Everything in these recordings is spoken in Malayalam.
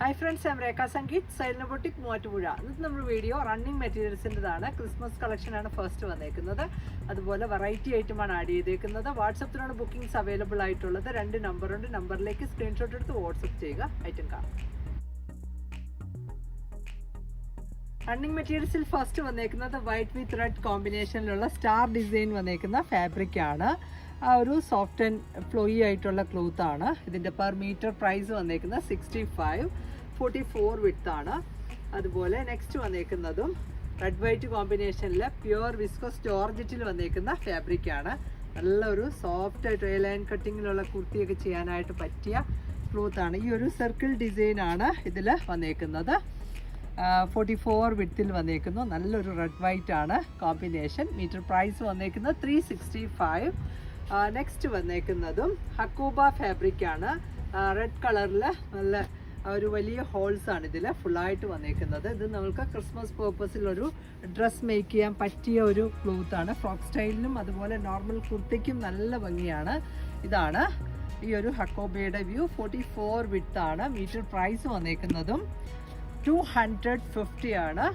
ഹായ് ഫ്രണ്ട്സ് ഞാൻ രേഖ സംഗീത് സൈലനബോട്ടിക് മൂവാറ്റുപുഴ ഇന്നത്തെ നമ്മുടെ വീഡിയോ റണ്ണിങ് മെറ്റീരിയൽസിന്റെതാണ് ക്രിസ്മസ് കളക്ഷനാണ് ഫസ്റ്റ് വന്നേക്കുന്നത്. അതുപോലെ വെറൈറ്റി ഐറ്റമാണ് ആഡ് ചെയ്തേക്കുന്നത്. വാട്സപ്പിലാണ് ബുക്കിംഗ്സ് അവൈലബിൾ ആയിട്ടുള്ളത്. രണ്ട് നമ്പറുണ്ട് നമ്പറിലേക്ക് സ്ക്രീൻഷോട്ട് എടുത്ത് വാട്സപ്പ് ചെയ്യുക. ഐറ്റം കാണാം. റണ്ണിങ് മെറ്റീരിയൽസിൽ ഫസ്റ്റ് വന്നേക്കുന്നത് വൈറ്റ് വിത്ത് റെഡ് കോമ്പിനേഷനിലുള്ള സ്റ്റാർ ഡിസൈൻ വന്നേക്കുന്ന ഫാബ്രിക് ആണ്. ആ ഒരു സോഫ്റ്റ് ആൻഡ് ഫ്ലോയി ആയിട്ടുള്ള ക്ലോത്ത് ആണ്. ഇതിന്റെ പെർ മീറ്റർ പ്രൈസ് വന്നേക്കുന്നത് സിക്സ്റ്റി ഫൈവ് ഫോർട്ടി ഫോർ ആണ്. അതുപോലെ നെക്സ്റ്റ് വന്നേക്കുന്നതും റെഡ് വൈറ്റ് കോമ്പിനേഷനിൽ പ്യുവർ വിസ്കോസ് ജോർജറ്റിൽ വന്നേക്കുന്ന ഫാബ്രിക് ആണ്. നല്ലൊരു സോഫ്റ്റ് ആയിട്ട് ലൈൻ കട്ടിങ്ങിലുള്ള കുർത്തിയൊക്കെ ചെയ്യാനായിട്ട് പറ്റിയ ക്ലോത്ത് ആണ്. ഈ ഒരു സർക്കിൾ ഡിസൈൻ ആണ് ഇതിൽ വന്നേക്കുന്നത്. ഫോർട്ടി ഫോർ വിട്ടിൽ വന്നേക്കുന്നു. നല്ലൊരു റെഡ് വൈറ്റ് ആണ് കോമ്പിനേഷൻ മീറ്റർ പ്രൈസ് വന്നേക്കുന്നത് ത്രീ സിക്സ്റ്റി ഫൈവ് നെക്സ്റ്റ് വന്നേക്കുന്നതും ഹക്കൂബ ഫാബ്രിക് ആണ്. റെഡ് കളറിൽ നല്ല ഒരു വലിയ ഹോൾസ് ആണ് ഇതിൽ ഫുള്ളായിട്ട് വന്നേക്കുന്നത്. ഇത് നമുക്ക് ക്രിസ്മസ് പേർപ്പസിൽ ഒരു ഡ്രസ് മേക്ക് ചെയ്യാൻ പറ്റിയ ഒരു ക്ലോത്ത് ആണ്. ഫ്രോക്ക് സ്റ്റൈലിനും അതുപോലെ നോർമൽ കുർത്തിക്കും നല്ല ഭംഗിയാണ്. ഇതാണ് ഈ ഒരു ഹക്കോബയുടെ വ്യൂ. ഫോർട്ടി ഫോർ വിത്ത് ആണ്. മീറ്റർ പ്രൈസ് വന്നേക്കുന്നതും. ടു ഹൺഡ്രഡ് ഫിഫ്റ്റി ആണ്.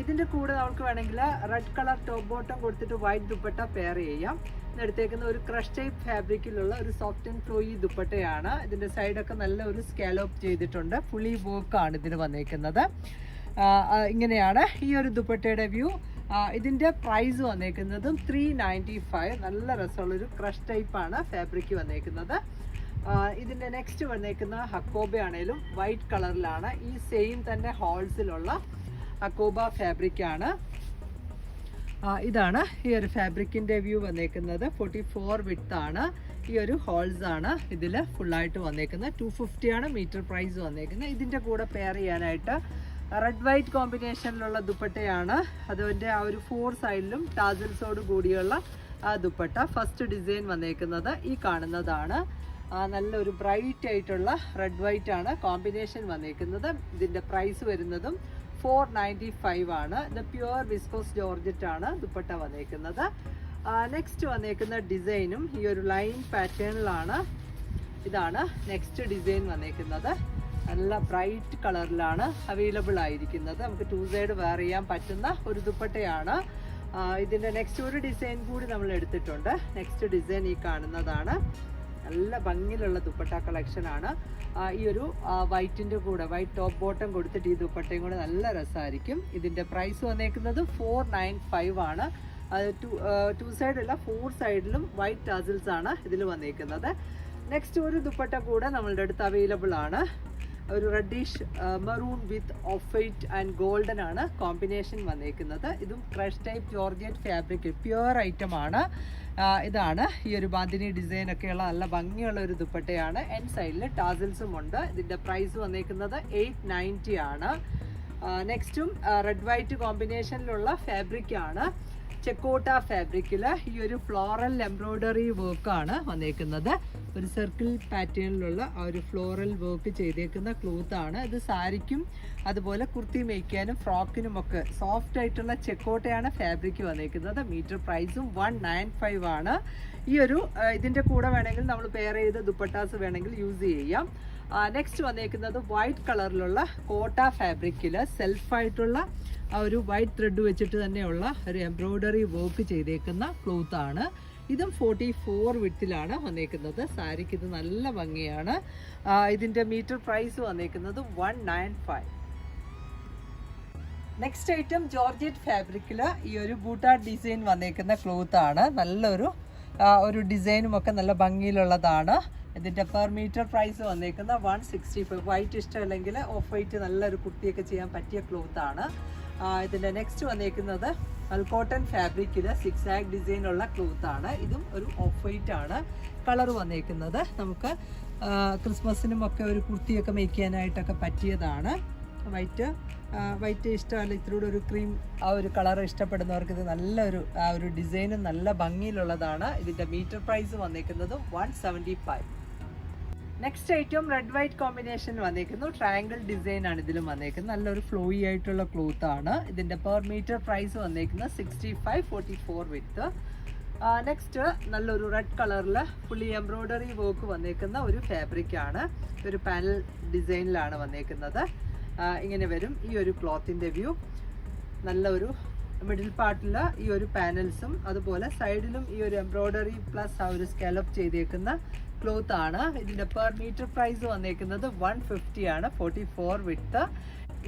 ഇതിന്റെ കൂടെ നമുക്ക് വേണമെങ്കിൽ റെഡ് കളർ ടോപ്പ് ബോട്ടം കൊടുത്തിട്ട് വൈറ്റ് ദുപ്പട്ട പെയർ ചെയ്യാം. എടുത്തേക്കുന്ന ഒരു ക്രഷ് ടൈപ്പ് ഫാബ്രിക്കിലുള്ള ഒരു സോഫ്റ്റ് ആൻഡ് ഫ്ലോയി ദുപ്പട്ടയാണ്. ഇതിന്റെ സൈഡൊക്കെ നല്ല ഒരു സ്കാലോപ്പ് ചെയ്തിട്ടുണ്ട്. ഫുള്ളി വർക്ക് ആണ് ഇതിന് വന്നേക്കുന്നത്. ഇങ്ങനെയാണ് ഈ ഒരു ദുപ്പട്ടയുടെ വ്യൂ ഇതിന്റെ പ്രൈസ് വന്നേക്കുന്നതും ത്രീ നയന്റി ഫൈവ് നല്ല രസമുള്ളൊരു ക്രഷ് ടൈപ്പാണ് ഫാബ്രിക് വന്നേക്കുന്നത്. ഇതിന്റെ നെക്സ്റ്റ് വന്നേക്കുന്ന ഹക്കോബ ആണേലും വൈറ്റ് കളറിലാണ് ഈ സെയിം തന്നെ ഹോൾസിലുള്ള അക്കോബ ഫാബ്രിക് ആണ്. ഇതാണ് ഈ ഒരു ഫാബ്രിക്കിന്റെ വ്യൂ വന്നേക്കുന്നത്. ഫോർട്ടി ഫോർ ആണ്. ഈ ഒരു ഹോൾസ് ആണ് ഇതിൽ ഫുള്ളായിട്ട് വന്നേക്കുന്നത്. ടു ഫിഫ്റ്റിയാണ് മീറ്റർ പ്രൈസ് വന്നേക്കുന്നത്. ഇതിന്റെ കൂടെ പെയർ ചെയ്യാനായിട്ട് റെഡ് വൈറ്റ് കോമ്പിനേഷനിലുള്ള ദുപ്പട്ടയാണ്. അതിന്റെ ആ ഒരു ഫോർ സൈഡിലും ടാസിൽസോട് കൂടിയുള്ള ആ ദുപ്പട്ട ഫസ്റ്റ് ഡിസൈൻ വന്നേക്കുന്നത് ഈ കാണുന്നതാണ്. നല്ലൊരു ബ്രൈറ്റ് ആയിട്ടുള്ള റെഡ് വൈറ്റ് ആണ്. കോമ്പിനേഷൻ വന്നേക്കുന്നത്. ഇതിന്റെ പ്രൈസ് വരുന്നതും ഫോർ നയന്റി ഫൈവ് ആണ്. ഇത് പ്യുവർ വിസ്കോസ് ജോർജറ്റ് ആണ് ദുപ്പട്ട വന്നേക്കുന്നത്. നെക്സ്റ്റ് വന്നേക്കുന്ന ഡിസൈനും ഈ ഒരു ലൈൻ പാറ്റേണിലാണ് ഇതാണ് നെക്സ്റ്റ് ഡിസൈൻ വന്നേക്കുന്നത്. നല്ല ബ്രൈറ്റ് കളറിലാണ് അവൈലബിൾ ആയിരിക്കുന്നത്. നമുക്ക് ടു സൈഡ് വെയർ ചെയ്യാൻ പറ്റുന്ന ഒരു ദുപ്പട്ടയാണ്. ഇതിന്റെ നെക്സ്റ്റ് ഒരു ഡിസൈൻ കൂടി നമ്മൾ എടുത്തിട്ടുണ്ട്. നെക്സ്റ്റ് ഡിസൈൻ ഈ കാണുന്നതാണ്. നല്ല ഭംഗിയിലുള്ള ദുപ്പട്ട കളക്ഷൻ ആണ്. ഈ ഒരു വൈറ്റിന്റെ കൂടെ വൈറ്റ് ടോപ്പ് ബോട്ടം കൊടുത്തിട്ട് ഈ ദുപ്പട്ടയും കൂടെ നല്ല രസമായിരിക്കും ഇതിന്റെ പ്രൈസ് വന്നേക്കുന്നത് ഫോർ നയൻ ഫൈവ് ആണ്. ടു ടു സൈഡ് അല്ല ഫോർ സൈഡിലും വൈറ്റ് ടാസിൽസ് ആണ് ഇതിൽ വന്നേക്കുന്നത്. നെക്സ്റ്റ് ഒരു ദുപ്പട്ട കൂടെ നമ്മളുടെ അടുത്ത് അവൈലബിൾ ആണ്. ഒരു reddish maroon with off white and golden ആണ് കോമ്പിനേഷൻ വന്നേക്കുന്നത്. ഇതും crush type georgette fabric pure item ആണ്. ഇതാണ്. ഈ ഒരു ബാന്തിനി ഡിസൈൻ ഒക്കെയുള്ള നല്ല ഭംഗിയുള്ള ഒരു ദുപ്പട്ടയാണ്. എൻ സൈഡിൽ ടാസിൽസും ഉണ്ട്. ഇതിന്റെ പ്രൈസ് വന്നേക്കുന്നത് എയ്റ്റ് നയന്റി ആണ്. നെക്സ്റ്റും റെഡ് വൈറ്റ് കോമ്പിനേഷനിലുള്ള ഫാബ്രിക് ആണ്. ചെക്കോട്ട ഫാബ്രിക്കിൽ ഈ ഒരു ഫ്ലോറൽ എംബ്രോയ്ഡറി വർക്കാണ് വന്നേക്കുന്നത്. ഒരു സർക്കിൾ പാറ്റേണിലുള്ള ആ ഒരു ഫ്ലോറൽ വർക്ക് ചെയ്തേക്കുന്ന ക്ലോത്ത് ആണ്. ഇത് സാരിക്കും അതുപോലെ കുർത്തി മേയ്ക്കാനും ഫ്രോക്കിനും ഒക്കെ സോഫ്റ്റ് ആയിട്ടുള്ള ചെക്കോട്ടയാണ് ഫാബ്രിക് വന്നേക്കുന്നത്. മീറ്റർ പ്രൈസും വൺ നയൻ ഫൈവ് ആണ്. ഈ ഒരു ഇതിന്റെ കൂടെ വേണമെങ്കിൽ നമ്മൾ പെയർ ചെയ്ത് ദുപ്പട്ടാസ് വേണമെങ്കിൽ യൂസ് ചെയ്യാം. നെക്സ്റ്റ് വന്നേക്കുന്നത് വൈറ്റ് കളറിലുള്ള കോട്ട ഫാബ്രിക്കിൽ സെൽഫായിട്ടുള്ള ഒരു വൈറ്റ് ത്രെഡ് വെച്ചിട്ട് തന്നെയുള്ള ഒരു എംബ്രോയ്ഡറി വർക്ക് ചെയ്തേക്കുന്ന ക്ലോത്ത് ആണ്. ഇതും ഫോർട്ടി ഫോർ വിട്ടിലാണ് വന്നേക്കുന്നത്. സാരിക്ക് ഇത് നല്ല ഭംഗിയാണ്. ഇതിന്റെ മീറ്റർ പ്രൈസ് വന്നേക്കുന്നത് one nine five next item georgette ഫാബ്രിക്കിൽ ഈ ഒരു ബൂട്ടാ ഡിസൈൻ വന്നേക്കുന്ന ക്ലോത്ത് ആണ്. നല്ലൊരു ഒരു ഡിസൈനും ഒക്കെ നല്ല ഭംഗിയിലുള്ളതാണ്. ഇതിന്റെ പെർ മീറ്റർ പ്രൈസ് വന്നേക്കുന്ന വൺ സിക്സ്റ്റി ഫൈവ് വൈറ്റ് ഇഷ്ടമല്ലെങ്കിൽ ഓഫ് വൈറ്റ് നല്ലൊരു കുട്ടിയൊക്കെ ചെയ്യാൻ പറ്റിയ ക്ലോത്ത് ആണ്. ആ, ഇതിന്റെ നെക്സ്റ്റ് വന്നേക്കുന്നത് കോട്ടൺ ഫാബ്രിക്കിൽ സിക്സ് ആക് ഡിസൈൻ ഉള്ള ക്ലോത്ത് ആണ്. ഇതും ഒരു ഓഫ് വൈറ്റ് ആണ്. കളർ വന്നേക്കുന്നത് നമുക്ക് ക്രിസ്മസിനും ഒക്കെ ഒരു കുർത്തിയൊക്കെ മേക്ക് ചെയ്യാനായിട്ടൊക്കെ പറ്റിയതാണ്. വൈറ്റ് വൈറ്റ് ഇഷ്ടമല്ല ഇത്തിരി ഒരു ക്രീം ആ ഒരു കളർ ഇഷ്ടപ്പെടുന്നവർക്ക് ഇത് നല്ലൊരു ആ ഒരു ഡിസൈനും നല്ല ഭംഗിയിലുള്ളതാണ്. ഇതിന്റെ മീറ്റർ പ്രൈസ് വന്നേക്കുന്നത് one seventy five next item red white combination വന്നേക്കുന്നു. Triangle design ആണ് ഇതിലും വന്നേക്കുന്നത്. നല്ലൊരു ഫ്ലോയി ആയിട്ടുള്ള ക്ലോത്ത് ആണ്. ഇതിന്റെ പെർ മീറ്റർ പ്രൈസ് വന്നേക്കുന്നത് sixty five forty four with next നല്ലൊരു റെഡ് കളറിൽ ഫുള്ളി എംബ്രോയ്ഡറി വർക്ക് വന്നേക്കുന്ന ഒരു ഫാബ്രിക് ആണ്. ഒരു പാനൽ ഡിസൈനിലാണ് വന്നേക്കുന്നത്. ഇങ്ങനെ വരും ഈ ഒരു ക്ലോത്തിന്റെ വ്യൂ നല്ലൊരു മിഡിൽ പാർട്ടിൽ ഈ ഒരു പാനൽസും അതുപോലെ സൈഡിലും ഈ ഒരു എംബ്രോയ്ഡറി പ്ലസ് ആ ഒരു സ്കാലപ്പ് ചെയ്തേക്കുന്ന ക്ലോത്ത് ആണ്. ഇതിന്റെ പെർ മീറ്റർ പ്രൈസ് വന്നേക്കുന്നത് വൺ ഫിഫ്റ്റി ആണ് forty four with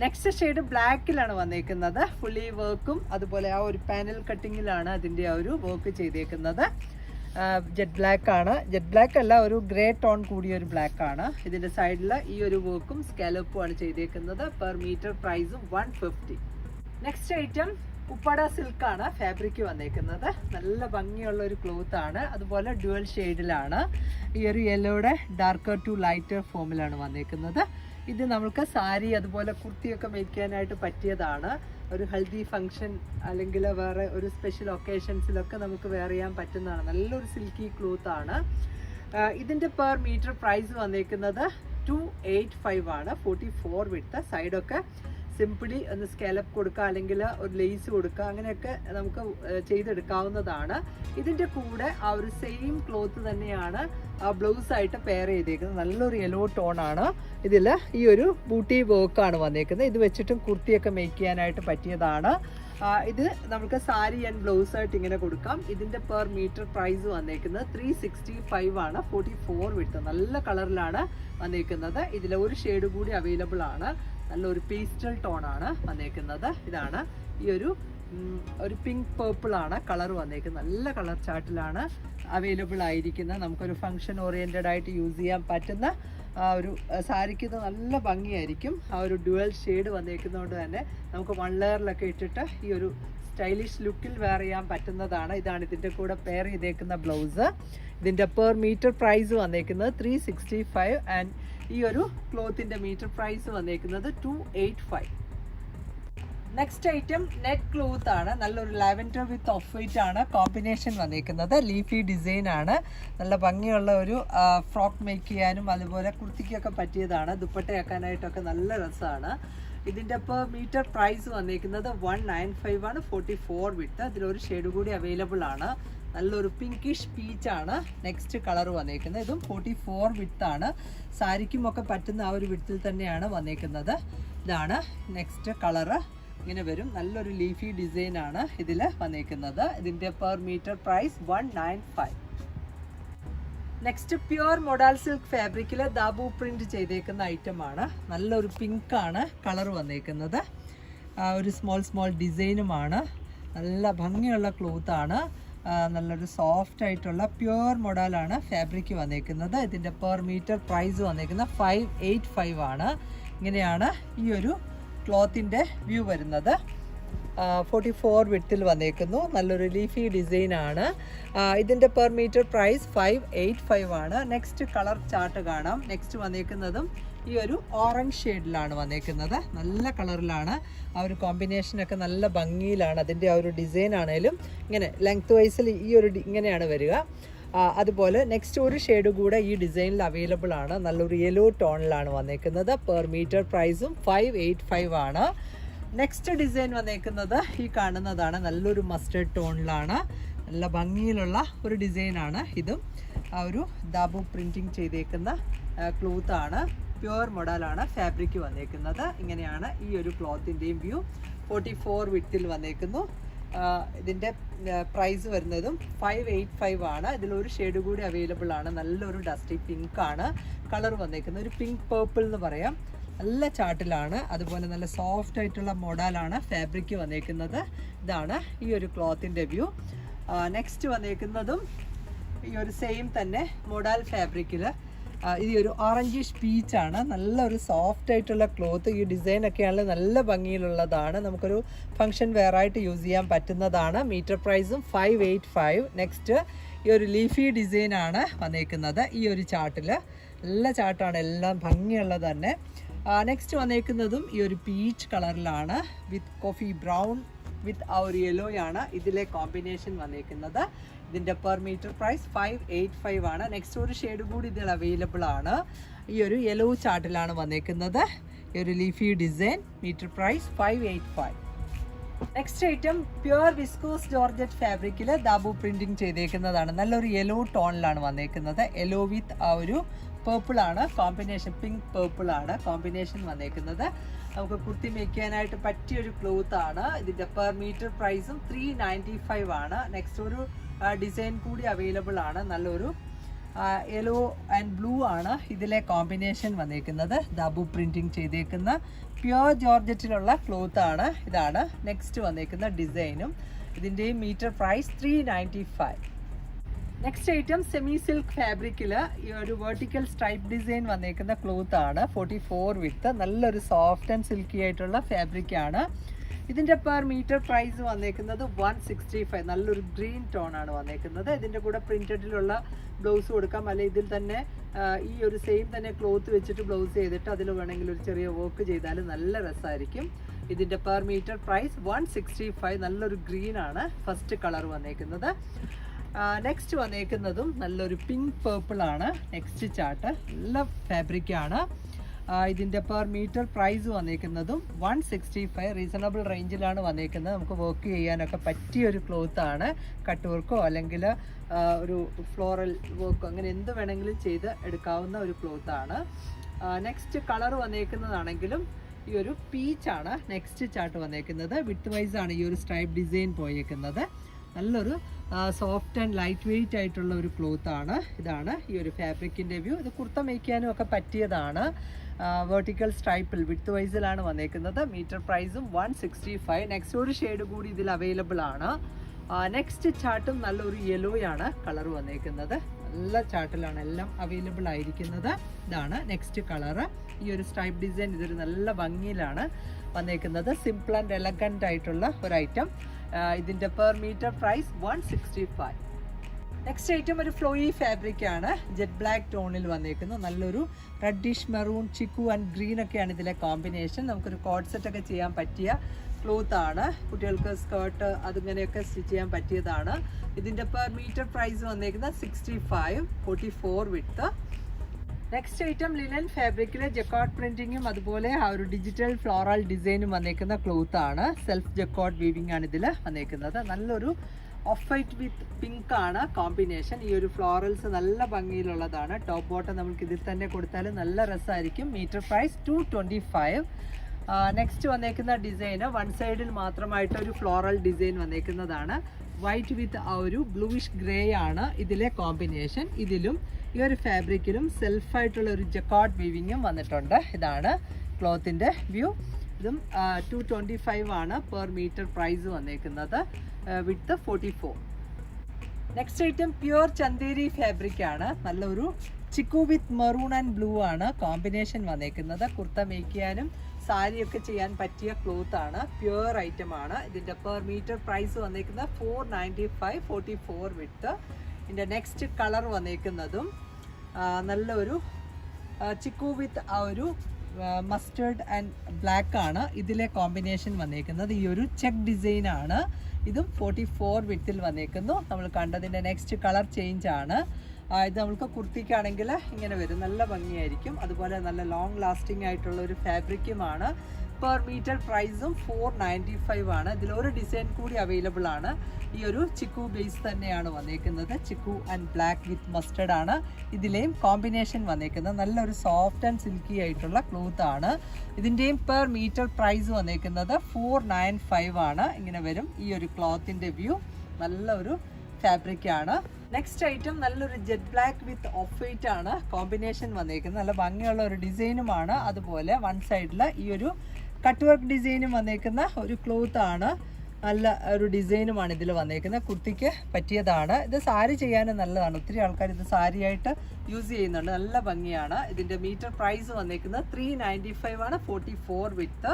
next shade ബ്ലാക്കിലാണ് വന്നേക്കുന്നത് ഫുള്ളി വർക്കും അതുപോലെ ആ ഒരു പാനൽ കട്ടിങ്ങിലാണ് അതിന്റെ ആ ഒരു വർക്ക് ചെയ്തേക്കുന്നത്. ജെറ്റ് ബ്ലാക്ക് ആണ്. ജെറ്റ് ബ്ലാക്ക് അല്ല ഒരു ഗ്രേ ടോൺ കൂടിയ ഒരു ബ്ലാക്ക് ആണ്. ഇതിന്റെ സൈഡിൽ ഈ ഒരു വർക്കും സ്കാലപ്പും ആണ് ചെയ്തേക്കുന്നത്. പെർ മീറ്റർ പ്രൈസും one fifty next item Uppada സിൽക്കാണ് ഫാബ്രിക് വന്നേക്കുന്നത്. നല്ല ഭംഗിയുള്ള ഒരു ക്ലോത്ത് ആണ്. അതുപോലെ ഡുവൽ ഷെയ്ഡിലാണ്. ഈ ഒരു യെല്ലോയുടെ ഡാർക്കർ ടു ലൈറ്റർ ഫോമിലാണ് വന്നേക്കുന്നത്. ഇത് നമുക്ക് സാരി അതുപോലെ കുർത്തിയൊക്കെ മേടിക്കാനായിട്ട് പറ്റിയതാണ്. ഒരു ഹൽദി ഫങ്ഷൻ അല്ലെങ്കിൽ വേറെ ഒരു സ്പെഷ്യൽ ഒക്കേഷൻസിലൊക്കെ നമുക്ക് വെയർ ചെയ്യാൻ പറ്റുന്നതാണ്. നല്ലൊരു സിൽക്കി ക്ലോത്ത് ആണ്. ഇതിന്റെ പെർ മീറ്റർ പ്രൈസ് വന്നേക്കുന്നത് ടു എയ്റ്റ് ഫൈവ് ആണ്. ഫോർട്ടി ഫോർ വിട്ട് സൈഡൊക്കെ സിംപിളി ഒന്ന് സ്കെലപ്പ് കൊടുക്കുക അല്ലെങ്കിൽ ഒരു ലേസ് കൊടുക്കുക അങ്ങനെയൊക്കെ നമുക്ക് ചെയ്തെടുക്കാവുന്നതാണ്. ഇതിന്റെ കൂടെ ആ ഒരു സെയിം ക്ലോത്ത് തന്നെയാണ് ബ്ലൗസ് ആയിട്ട് പെയർ ചെയ്തേക്കുന്നത്. നല്ലൊരു യെല്ലോ ടോൺ ആണ്. ഇതിൽ ഈ ഒരു ബൂട്ടി വർക്കാണ് വന്നേക്കുന്നത്. ഇത് വെച്ചിട്ടും കുർത്തിയൊക്കെ മേക്ക് ചെയ്യാനായിട്ട് പറ്റിയതാണ്. ഇത് നമുക്ക് സാരി ആൻഡ് ബ്ലൗസ് ആയിട്ട് ഇങ്ങനെ കൊടുക്കാം. ഇതിന്റെ പെർ മീറ്റർ പ്രൈസ് വന്നേക്കുന്നത് ത്രീ സിക്സ്റ്റി ഫൈവ് ആണ്. ഫോർട്ടി ഫോർ വിട്ട് നല്ല കളറിലാണ് വന്നേക്കുന്നത്. ഇതിൽ ഒരു ഷെയ്ഡ് കൂടി അവൈലബിൾ ആണ്. നല്ലൊരു പേസ്റ്റൽ ടോൺ ആണ് വന്നേക്കുന്നത്. ഇതാണ് ഈ ഒരു ഒരു പിങ്ക് പേർപ്പിൾ ആണ് കളർ വന്നേക്കുന്നത്. നല്ല കളർ ചാർട്ടിലാണ് അവൈലബിൾ ആയിരിക്കുന്നത്. നമുക്കൊരു ഫങ്ഷൻ ഓറിയന്റഡ് ആയിട്ട് യൂസ് ചെയ്യാൻ പറ്റുന്ന ആ ഒരു സാരിക്ക് ഇത് നല്ല ഭംഗിയായിരിക്കും. ആ ഒരു ഡുവൽ ഷെയ്ഡ് വന്നേക്കുന്നതുകൊണ്ട് തന്നെ നമുക്ക് വൺ ലെയറിലൊക്കെ ഇട്ടിട്ട് ഈ ഒരു സ്റ്റൈലിഷ് ലുക്കിൽ വെയർ ചെയ്യാൻ പറ്റുന്നതാണ്. ഇതാണ് ഇതിന്റെ കൂടെ പെയർ ചെയ്തേക്കുന്ന ബ്ലൗസ് ഇതിന്റെ പെർ മീറ്റർ പ്രൈസ് വന്നേക്കുന്നത് ത്രീ സിക്സ്റ്റി ഫൈവ് ആൻഡ് ഈ ഒരു ക്ലോത്തിന്റെ മീറ്റർ പ്രൈസ് വന്നേക്കുന്നത് two eight five next item net cloth ആണ്. നല്ലൊരു ലാവൻഡർ വിത്ത് ഓഫ് വൈറ്റ് ആണ്. കോമ്പിനേഷൻ വന്നിരിക്കുന്നത് ലീഫി ഡിസൈൻ ആണ്. നല്ല ഭംഗിയുള്ള ഒരു ഫ്രോക്ക് മേക്ക് ചെയ്യാനും അതുപോലെ കുർത്തിക്കൊക്കെ പറ്റിയതാണ്. ദുപ്പട്ടയാക്കാനായിട്ടൊക്കെ നല്ല രസമാണ് ഇതിന്റെ ഇപ്പോൾ മീറ്റർ പ്രൈസ് വന്നിരിക്കുന്നത് വൺ നയൻ ഫൈവ് ആണ്. ഫോർട്ടി ഫോർ വിട്ട് അതിലൊരു ഷെയ്ഡ് കൂടി അവൈലബിൾ ആണ്. നല്ലൊരു പിങ്കിഷ് പീച്ച് ആണ് നെക്സ്റ്റ് കളർ വന്നേക്കുന്നത്. ഇതും ഫോർട്ടി ഫോർ വിത്ത് ആണ്. സാരിക്കുമൊക്കെ പറ്റുന്ന ആ ഒരു വിത്തിൽ തന്നെയാണ് വന്നേക്കുന്നത്. ഇതാണ് നെക്സ്റ്റ് കളറ് ഇങ്ങനെ വരും. നല്ലൊരു ലീഫി ഡിസൈൻ ആണ് ഇതിൽ വന്നേക്കുന്നത്. ഇതിന്റെ per metre price one nine five next pure modal silk ഫാബ്രിക്കിൽ ദാബു പ്രിന്റ് ചെയ്തേക്കുന്ന ഐറ്റം ആണ്. നല്ലൊരു പിങ്ക് ആണ് കളർ വന്നേക്കുന്നത്. ഒരു സ്മോൾ സ്മോൾ ഡിസൈനുമാണ് നല്ല ഭംഗിയുള്ള ക്ലോത്താണ് നല്ലൊരു സോഫ്റ്റ് ആയിട്ടുള്ള പ്യുവർ മോഡലാണ് ഫാബ്രിക് വന്നേക്കുന്നത്. ഇതിന്റെ പെർ മീറ്റർ പ്രൈസ് വന്നേക്കുന്നത് ഫൈവ് എയ്റ്റ് ഫൈവ് ആണ്. ഇങ്ങനെയാണ് ഈ ഒരു ക്ലോത്തിന്റെ വ്യൂ വരുന്നത്. ഫോർട്ടി ഫോർ വിട്ടിൽ വന്നേക്കുന്നു. നല്ലൊരു ലീഫി ഡിസൈൻ ആണ്. ഇതിന്റെ per metre price five eight five ആണ്. നെക്സ്റ്റ് കളർ ചാർട്ട് കാണാം. നെക്സ്റ്റ് വന്നേക്കുന്നതും ഈ ഒരു ഓറഞ്ച് ഷെയ്ഡിലാണ് വന്നേക്കുന്നത്. നല്ല കളറിലാണ്. ആ ഒരു കോമ്പിനേഷനൊക്കെ നല്ല ഭംഗിയിലാണ്. അതിന്റെ ആ ഒരു ഡിസൈൻ ആണേലും ഇങ്ങനെ ലെങ്ത് വൈസിൽ ഈ ഒരു ഇങ്ങനെയാണ് വരിക. അതുപോലെ നെക്സ്റ്റ് ഒരു ഷെയ്ഡ് കൂടെ ഈ ഡിസൈനിൽ അവൈലബിൾ ആണ്. നല്ലൊരു യെല്ലോ ടോണിലാണ് വന്നേക്കുന്നത്. പെർ മീറ്റർ പ്രൈസും ഫൈവ് എയ്റ്റ് ഫൈവ് ആണ്. നെക്സ്റ്റ് ഡിസൈൻ വന്നേക്കുന്നത് ഈ കാണുന്നതാണ്. നല്ലൊരു മസ്റ്റേർഡ് ടോണിലാണ് നല്ല ഭംഗിയിലുള്ള ഒരു ഡിസൈനാണ് ഇതും. ആ ഒരു ദാബു പ്രിന്റിങ് ചെയ്തേക്കുന്ന ക്ലോത്ത് ആണ്. പ്യുവർ മോഡലാണ് ഫാബ്രിക് വന്നേക്കുന്നത്. ഇങ്ങനെയാണ് ഈ ഒരു ക്ലോത്തിന്റെയും വ്യൂ ഫോർട്ടി ഫോർ വിത്തിൽ വന്നേക്കുന്നു. ഇതിന്റെ പ്രൈസ് വരുന്നതും ഫൈവ് എയ്റ്റ് ഫൈവ് ആണ്. ഇതിലൊരു ഷെയ്ഡ് കൂടി അവൈലബിൾ ആണ്. നല്ലൊരു ഡസ്റ്റി പിങ്ക് ആണ്. കളർ വന്നേക്കുന്നത് ഒരു പിങ്ക് പേർപ്പിൾ എന്ന് പറയാം. നല്ല ചാട്ടിലാണ്. അതുപോലെ നല്ല സോഫ്റ്റ് ആയിട്ടുള്ള മോഡലാണ് ഫാബ്രിക് വന്നേക്കുന്നത്. ഇതാണ് ഈ ഒരു ക്ലോത്തിന്റെ വ്യൂ നെക്സ്റ്റ് വന്നേക്കുന്നതും ഈ ഒരു സെയിം തന്നെ മോഡൽ ഫാബ്രിക്കിൽ ഈ ഒരു ഓറഞ്ചിഷ് പീച്ചാണ് നല്ലൊരു സോഫ്റ്റ് ആയിട്ടുള്ള ക്ലോത്ത് ഈ ഡിസൈൻ ഒക്കെ ആണെങ്കിൽ നല്ല ഭംഗിയിലുള്ളതാണ്. നമുക്കൊരു ഫങ്ഷൻ വെയറായിട്ട് യൂസ് ചെയ്യാൻ പറ്റുന്നതാണ്. മീറ്റർ പ്രൈസും ഫൈവ് എയ്റ്റ് ഫൈവ് നെക്സ്റ്റ് ഈ ഒരു ലീഫി ഡിസൈൻ ആണ് വന്നേക്കുന്നത് ഈ ഒരു ചാട്ടിൽ നല്ല ചാട്ടാണ്. എല്ലാം ഭംഗിയുള്ളത് തന്നെ. നെക്സ്റ്റ് വന്നേക്കുന്നതും ഈ ഒരു പീച്ച് കളറിലാണ് വിത്ത് കോഫി ബ്രൗൺ വിത്ത് ആ ഒരു യെല്ലോയാണ് ഇതിലെ കോമ്പിനേഷൻ വന്നിരിക്കുന്നത്. ഇതിന്റെ per metre price five eight five ആണ്. നെക്സ്റ്റ് ഒരു ഷെയ്ഡ് കൂടി ഇതിൽ അവൈലബിൾ ആണ്. ഈ ഒരു യെല്ലോ ചാർട്ടിലാണ് വന്നേക്കുന്നത് ഈ ഒരു leafy design metre price five eight five next item pure viscose georgette ഫാബ്രിക്കിൽ ദാബു പ്രിന്റിംഗ് ചെയ്തേക്കുന്നതാണ്. നല്ലൊരു യെല്ലോ ടോണിലാണ് വന്നേക്കുന്നത് യെല്ലോ വിത്ത് ആ ഒരു പേർപ്പിളാണ് കോമ്പിനേഷൻ പിങ്ക് പേർപ്പിളാണ് കോമ്പിനേഷൻ വന്നേക്കുന്നത് നമുക്ക് കുർത്തി മേക്കാനായിട്ട് പറ്റിയ ഒരു ക്ലോത്ത് ആണ്. ഇതിന്റെ പെർ മീറ്റർ പ്രൈസും ത്രീ നയന്റി ഫൈവ് ആണ്. നെക്സ്റ്റ് ഒരു ഡിസൈൻ കൂടി അവൈലബിൾ ആണ്. നല്ലൊരു യെല്ലോ ആൻഡ് ബ്ലൂ ആണ് ഇതിലെ കോമ്പിനേഷൻ വന്നേക്കുന്നത്. ദബു പ്രിന്റിംഗ് ചെയ്തേക്കുന്ന പ്യുവർ ജോർജറ്റിലുള്ള ക്ലോത്ത് ആണ്. ഇതാണ് നെക്സ്റ്റ് വന്നേക്കുന്ന ഡിസൈനും ഇതിന്റെയും metre price three ninety five next item semi silk ഫാബ്രിക്കിൽ ഈ ഒരു വെർട്ടിക്കൽ സ്ട്രൈപ്പ് ഡിസൈൻ വന്നേക്കുന്ന ക്ലോത്ത് ആണ്. ഫോർട്ടി ഫോർ വിത്ത് നല്ലൊരു സോഫ്റ്റ് ആൻഡ് സിൽക്കി ആയിട്ടുള്ള ഫാബ്രിക് ആണ്. ഇതിന്റെ പെർ മീറ്റർ പ്രൈസ് വന്നേക്കുന്നത് വൺ സിക്സ്റ്റി ഫൈവ് നല്ലൊരു ഗ്രീൻ ടോൺ ആണ് വന്നേക്കുന്നത്. ഇതിന്റെ കൂടെ പ്രിന്റഡിലുള്ള ബ്ലൗസ് കൊടുക്കാം. അല്ലെങ്കിൽ ഇതിൽ തന്നെ ഈ ഒരു സെയിം തന്നെ ക്ലോത്ത് വെച്ചിട്ട് ബ്ലൗസ് ചെയ്തിട്ട് അതിൽ വേണമെങ്കിൽ ഒരു ചെറിയ വർക്ക് ചെയ്താൽ നല്ല രസമായിരിക്കും ഇതിന്റെ per metre price one sixty five നല്ലൊരു ഗ്രീൻ ആണ്. ഫസ്റ്റ് കളർ വന്നേക്കുന്നത്. നെക്സ്റ്റ് വന്നേക്കുന്നതും നല്ലൊരു പിങ്ക് പേർപ്പിൾ ആണ്. നെക്സ്റ്റ് ചാർട്ട് നല്ല ഫാബ്രിക് ആണ്. ആ, ഇതിന്റെ പെർ മീറ്റർ പ്രൈസ് വന്നേക്കുന്നതും വൺ സിക്സ്റ്റി ഫൈവ് റീസണബിൾ റേഞ്ചിലാണ് വന്നേക്കുന്നത്. നമുക്ക് വർക്ക് ചെയ്യാനൊക്കെ പറ്റിയ ഒരു ക്ലോത്ത് ആണ്. കട്ട് വർക്കോ അല്ലെങ്കിൽ ഒരു ഫ്ലോറൽ വർക്കോ അങ്ങനെ എന്ത് വേണമെങ്കിലും ചെയ്ത് എടുക്കാവുന്ന ഒരു ക്ലോത്ത് ആണ്. നെക്സ്റ്റ് കളർ വന്നേക്കുന്നതാണെങ്കിലും ഈ ഒരു പീച്ചാണ് നെക്സ്റ്റ് ചാർട്ട് വന്നേക്കുന്നത്. വിത്ത് വൈസ് ആണ് ഈ ഒരു സ്ട്രൈപ്പ് ഡിസൈൻ പോയേക്കുന്നത്. നല്ലൊരു സോഫ്റ്റ് ആൻഡ് ലൈറ്റ് വെയിറ്റ് ആയിട്ടുള്ള ഒരു ക്ലോത്ത് ആണ്. ഇതാണ് ഈ ഒരു ഫാബ്രിക്കിന്റെ വ്യൂ ഇത് കുർത്ത മേക്കാനും ഒക്കെ പറ്റിയതാണ്. വെർട്ടിക്കൽ സ്ട്രൈപ്പിൽ വിത്ത് വൈസിലാണ് വന്നേക്കുന്നത്. മീറ്റർ പ്രൈസും വൺ സിക്സ്റ്റി ഫൈവ് നെക്സ്റ്റ് ഒരു ഷെയ്ഡ് കൂടി ഇതിൽ അവൈലബിൾ ആണ്. നെക്സ്റ്റ് ചാട്ടും നല്ലൊരു യെല്ലോയാണ് കളർ വന്നേക്കുന്നത്. നല്ല ചാട്ടിലാണ് എല്ലാം അവൈലബിൾ ആയിരിക്കുന്നത്. ഇതാണ് നെക്സ്റ്റ് കളറ് ഈ ഒരു സ്ട്രൈപ്പ് ഡിസൈൻ ഇതൊരു നല്ല ഭംഗിയിലാണ് വന്നേക്കുന്നത്. സിമ്പിൾ ആൻഡ് എലഗന്റ് ആയിട്ടുള്ള ഒരു ഐറ്റം ഇതിന്റെ per metre price one sixty five next item ഒരു ഫ്ലോയി ഫാബ്രിക് ആണ്. ജെറ്റ് ബ്ലാക്ക് ടോണിൽ വന്നേക്കുന്നത് നല്ലൊരു reddish maroon chikoo and green ഒക്കെയാണ് ഇതിലെ കോമ്പിനേഷൻ നമുക്കൊരു കോഡ് സെറ്റ് ഒക്കെ ചെയ്യാൻ പറ്റിയ ക്ലോത്ത് ആണ്. കുട്ടികൾക്ക് സ്കേർട്ട് അതിങ്ങനെയൊക്കെ സ്റ്റിച്ച് ചെയ്യാൻ പറ്റിയതാണ്. ഇതിന്റെ പെർ മീറ്റർ പ്രൈസ് വന്നേക്കുന്നത് sixty five forty four with next item linen ഫാബ്രിക്കിലെ jacquard പ്രിന്റിങ്ങും അതുപോലെ ആ ഒരു ഡിജിറ്റൽ ഫ്ലോറൽ ഡിസൈനും വന്നേക്കുന്ന ക്ലോത്ത് ആണ്. സെൽഫ് ജക്കോട്ട് വീവിംഗ് ആണ് ഇതിൽ വന്നേക്കുന്നത്. നല്ലൊരു ഓഫ് വൈറ്റ് വിത്ത് പിങ്ക് ആണ് കോമ്പിനേഷൻ ഈ ഒരു ഫ്ലോറൽസ് നല്ല ഭംഗിയിലുള്ളതാണ്. ടോപ്പ് ബോട്ടം നമുക്ക് ഇതിൽ തന്നെ കൊടുത്താൽ നല്ല രസമായിരിക്കും metre price two twenty five next വന്നേക്കുന്ന ഡിസൈന് വൺ സൈഡിൽ മാത്രമായിട്ട് ഒരു ഫ്ലോറൽ ഡിസൈൻ വന്നേക്കുന്നതാണ്. വൈറ്റ് വിത്ത് ആ ഒരു ബ്ലൂയിഷ് ഗ്രേ ആണ് ഇതിലെ കോമ്പിനേഷൻ ഇതിലും ഈ ഒരു ഫാബ്രിക്കിലും സെൽഫായിട്ടുള്ള ഒരു ജക്കാർഡ് വീവിങ്ങും വന്നിട്ടുണ്ട്. ഇതാണ് ക്ലോത്തിന്റെ വ്യൂ ഇതും ടു ട്വന്റി ഫൈവ് ആണ് പെർ മീറ്റർ പ്രൈസ് വന്നേക്കുന്നത്. With forty four next item pure Chanderi fabric ആണ്. നല്ലൊരു chikoo with maroon and blue ആണ് കോമ്പിനേഷൻ വന്നേക്കുന്നത്. കുർത്ത മേക്ക് ചെയ്യാനും സാരിയൊക്കെ ചെയ്യാൻ പറ്റിയ ക്ലോത്ത് ആണ്. പ്യുവർ ഐറ്റം ആണ്. ഇതിന്റെ പെർ മീറ്റർ പ്രൈസ് വന്നേക്കുന്നത് four ninety five forty four with ഇതിന്റെ നെക്സ്റ്റ് കളർ വന്നേക്കുന്നതും നല്ലൊരു ചിക്കു വിത്ത് ആ ഒരു മസ്റ്റേർഡ് ആൻഡ് ബ്ലാക്ക് ആണ്. ഇതിലെ കോമ്പിനേഷൻ വന്നേക്കുന്നത് ഈ ഒരു ചെക്ക് ഡിസൈൻ ആണ്. ഇതും ഫോർട്ടി ഫോർ വിത്തിൽ വന്നേക്കുന്നു. നമ്മൾ കണ്ടതിന്റെ നെക്സ്റ്റ് കളർ ചേഞ്ച് ആണ്. ഇത് നമുക്ക് കുർത്തിക്കാണെങ്കിൽ ഇങ്ങനെ വരും. നല്ല ഭംഗിയായിരിക്കും. അതുപോലെ നല്ല ലോങ് ലാസ്റ്റിംഗ് ആയിട്ടുള്ള ഒരു ഫാബ്രിക്കുമാണ് പെർ മീറ്റർ പ്രൈസും ഫോർ നയന്റി ഫൈവ് ആണ്. ഇതിലൊരു ഡിസൈൻ കൂടി അവൈലബിൾ ആണ്. ഈ ഒരു ചിക്കു ബേസ് തന്നെയാണ് വന്നേക്കുന്നത്. Chikoo and black with mustard ആണ് ഇതിലെയും കോമ്പിനേഷൻ വന്നേക്കുന്നത്. നല്ലൊരു സോഫ്റ്റ് ആൻഡ് സിൽക്കി ആയിട്ടുള്ള ക്ലോത്ത് ആണ്. ഇതിന്റെയും പെർ മീറ്റർ പ്രൈസ് വന്നേക്കുന്നത് ഫോർ നയൻ ഫൈവ് ആണ്. ഇങ്ങനെ വരും ഈ ഒരു ക്ലോത്തിന്റെ വ്യൂ നല്ലൊരു ഫാബ്രിക് ആണ്. നെക്സ്റ്റ് ഐറ്റം നല്ലൊരു jet black with off white ആണ്. കോമ്പിനേഷൻ വന്നേക്കുന്നത്. നല്ല ഭംഗിയുള്ള ഒരു ഡിസൈനുമാണ് അതുപോലെ വൺ സൈഡിൽ ഈ ഒരു കട്ട് വർക്ക് ഡിസൈനും വന്നേക്കുന്ന ഒരു ക്ലോത്ത് ആണ്. നല്ല ഒരു ഡിസൈനുമാണ് ഇതിൽ വന്നേക്കുന്നത്. കുർത്തിക്ക് പറ്റിയതാണ്. ഇത് സാരി ചെയ്യാനും നല്ലതാണ്. ഒത്തിരി ആൾക്കാർ ഇത് സാരിയായിട്ട് യൂസ് ചെയ്യുന്നുണ്ട്. നല്ല ഭംഗിയാണ്. ഇതിന്റെ മീറ്റർ പ്രൈസ് വന്നേക്കുന്നത് ത്രീ ആണ്. Forty four with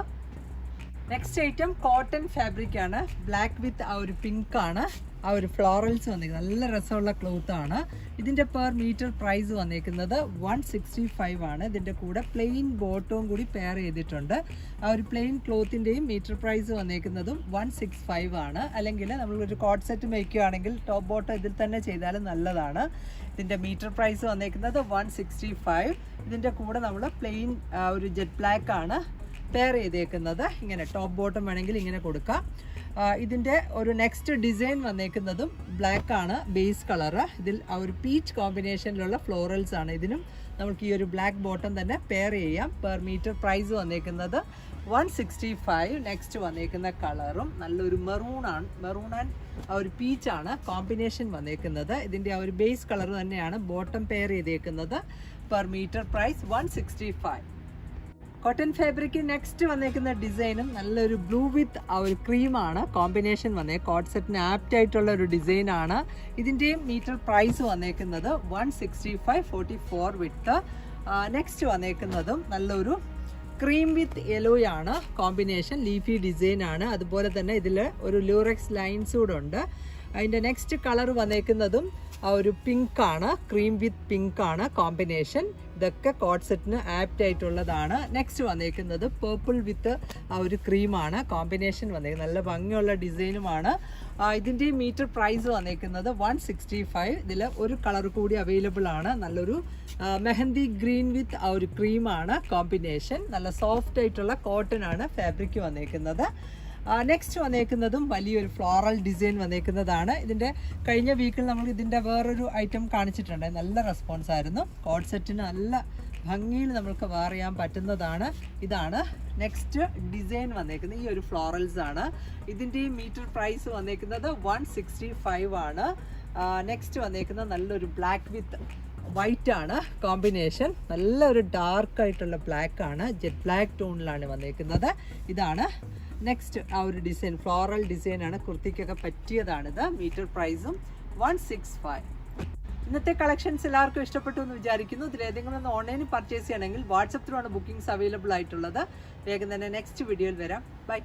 next item cotton fabric ആണ്. ബ്ലാക്ക് വിത്ത് ആ ഒരു പിങ്ക് ആണ്. ആ ഒരു ഫ്ലോറൽസ് വന്നിരിക്കുന്നത്. നല്ല രസമുള്ള ക്ലോത്ത് ആണ്. ഇതിന്റെ പെർ മീറ്റർ പ്രൈസ് വന്നിരിക്കുന്നത് വൺ സിക്സ്റ്റി ഫൈവ് ആണ്. ഇതിന്റെ കൂടെ പ്ലെയിൻ ബോട്ടവും കൂടി പെയർ ചെയ്തിട്ടുണ്ട്. ആ ഒരു പ്ലെയിൻ ക്ലോത്തിന്റെയും മീറ്റർ പ്രൈസ് വന്നിരിക്കുന്നതും വൺ സിക്സ് ഫൈവ് ആണ്. അല്ലെങ്കിൽ നമ്മളൊരു കോട്ട് സെറ്റ് മേക്കുകയാണെങ്കിൽ ടോപ്പ് ബോട്ടം ഇതിൽ തന്നെ ചെയ്താലും നല്ലതാണ്. ഇതിന്റെ മീറ്റർ പ്രൈസ് വന്നിരിക്കുന്നത് വൺ സിക്സ്റ്റി ഫൈവ് ഇതിന്റെ കൂടെ നമ്മൾ പ്ലെയിൻ ഒരു ജെറ്റ് ബ്ലാക്ക് ആണ്. പെയർ ചെയ്തേക്കുന്നത്. ഇങ്ങനെ ടോപ്പ് ബോട്ടം വേണമെങ്കിൽ ഇങ്ങനെ കൊടുക്കാം. ഇതിന്റെ ഒരു നെക്സ്റ്റ് ഡിസൈൻ വന്നേക്കുന്നതും ബ്ലാക്ക് ആണ് ബേസ് കളറ് ഇതിൽ ആ ഒരു പീച്ച് കോമ്പിനേഷനിലുള്ള ഫ്ലോറൽസ് ആണ്. ഇതിനും നമുക്ക് ഈ ഒരു ബ്ലാക്ക് ബോട്ടം തന്നെ പെയർ ചെയ്യാം. പെർ മീറ്റർ പ്രൈസ് വന്നേക്കുന്നത് വൺ സിക്സ്റ്റി ഫൈവ് നെക്സ്റ്റ് വന്നേക്കുന്ന കളറും നല്ലൊരു മെറൂൺ ആണ്. മെറൂൺ ആൻഡ് ആ ഒരു പീച്ചാണ് കോമ്പിനേഷൻ വന്നേക്കുന്നത്. ഇതിന്റെ ആ ഒരു ബേസ് കളർ തന്നെയാണ് ബോട്ടം പെയർ ചെയ്തേക്കുന്നത്. Per metre price one sixty five cotton fabric next വന്നേക്കുന്ന ഡിസൈനും നല്ലൊരു ബ്ലൂ വിത്ത് ആ ഒരു ക്രീമാണ് കോമ്പിനേഷൻ വന്നേ കോട്ട് സെറ്റിന് ആപ്റ്റ് ആയിട്ടുള്ള ഒരു ഡിസൈനാണ് ഇതിന്റെയും മീറ്റർ പ്രൈസ് വന്നേക്കുന്നത് one sixty five forty four with next വന്നേക്കുന്നതും നല്ലൊരു ക്രീം വിത്ത് യെലോയാണ് കോമ്പിനേഷൻ ലീഫി ഡിസൈൻ ആണ്. അതുപോലെ തന്നെ ഇതിൽ ഒരു ലൂറക്സ് ലൈൻസ് കൂടെ ഉണ്ട്. അതിന്റെ നെക്സ്റ്റ് കളർ വന്നേക്കുന്നതും ആ ഒരു പിങ്ക് ആണ്. ക്രീം വിത്ത് പിങ്ക് ആണ്. കോമ്പിനേഷൻ ഇതൊക്കെ കോട്ട് സെറ്റിന് ആപ്റ്റ് ആയിട്ടുള്ളതാണ് നെക്സ്റ്റ് വന്നിരിക്കുന്നത് പേർപ്പിൾ വിത്ത് ആ ഒരു ക്രീമാണ് കോമ്പിനേഷൻ വന്നേക്കുന്നത്. നല്ല ഭംഗിയുള്ള ഡിസൈനുമാണ്. ഇതിന്റെ മീറ്റർ പ്രൈസ് വന്നിരിക്കുന്നത് വൺ സിക്സ്റ്റി ഫൈവ് ഇതിൽ ഒരു കളർ കൂടി അവൈലബിൾ ആണ്. നല്ലൊരു മെഹന്തി ഗ്രീൻ വിത്ത് ആ ഒരു ക്രീമാണ് കോമ്പിനേഷൻ നല്ല സോഫ്റ്റ് ആയിട്ടുള്ള കോട്ടൺ ആണ് ഫാബ്രിക് വന്നേക്കുന്നത്. നെക്സ്റ്റ് വന്നേക്കുന്നതും വലിയൊരു ഫ്ലോറൽ ഡിസൈൻ വന്നേക്കുന്നതാണ്. ഇതിന്റെ കഴിഞ്ഞ വീക്കിൽ നമ്മൾ ഇതിന്റെ വേറൊരു ഐറ്റം കാണിച്ചിട്ടുണ്ട്. നല്ല റെസ്പോൺസ് ആയിരുന്നു. കോഡ് സെറ്റിന് നല്ല ഭംഗിയിൽ നമുക്ക് വേർ ചെയ്യാൻ പറ്റുന്നതാണ്. ഇതാണ് നെക്സ്റ്റ് ഡിസൈൻ വന്നേക്കുന്നത്. ഈ ഒരു ഫ്ലോറൽസ് ആണ്. ഇതിന്റെ മീറ്റർ പ്രൈസ് വന്നേക്കുന്നത് വൺ സിക്സ്റ്റി ഫൈവ് ആണ് നെക്സ്റ്റ് വന്നേക്കുന്നത് നല്ലൊരു ബ്ലാക്ക് വിത്ത് വൈറ്റ് ആണ്. കോമ്പിനേഷൻ നല്ലൊരു ഡാർക്ക് ആയിട്ടുള്ള ബ്ലാക്ക് ആണ്. ജെറ്റ് ബ്ലാക്ക് ടോണിലാണ് വന്നേക്കുന്നത്. ഇതാണ് നെക്സ്റ്റ് ആ ഒരു ഡിസൈൻ ഫ്ലോറൽ ഡിസൈൻ ആണ്. കുർത്തിക്കൊക്കെ പറ്റിയതാണിത്. മീറ്റർ പ്രൈസും വൺ സിക്സ് ഫൈവ് ഇന്നത്തെ കളക്ഷൻസ് എല്ലാവർക്കും ഇഷ്ടപ്പെട്ടു എന്ന് വിചാരിക്കുന്നു. ഇതിൽ ഏതെങ്കിലും ഒന്ന് ഓൺലൈനിൽ പർച്ചേസ് ചെയ്യണമെങ്കിൽ വാട്സപ്പ് ത്രൂ ആണ് ബുക്കിംഗ്സ് അവൈലബിൾ ആയിട്ടുള്ളത്. വേഗം തന്നെ നെക്സ്റ്റ് വീഡിയോയിൽ വരാം. ബൈ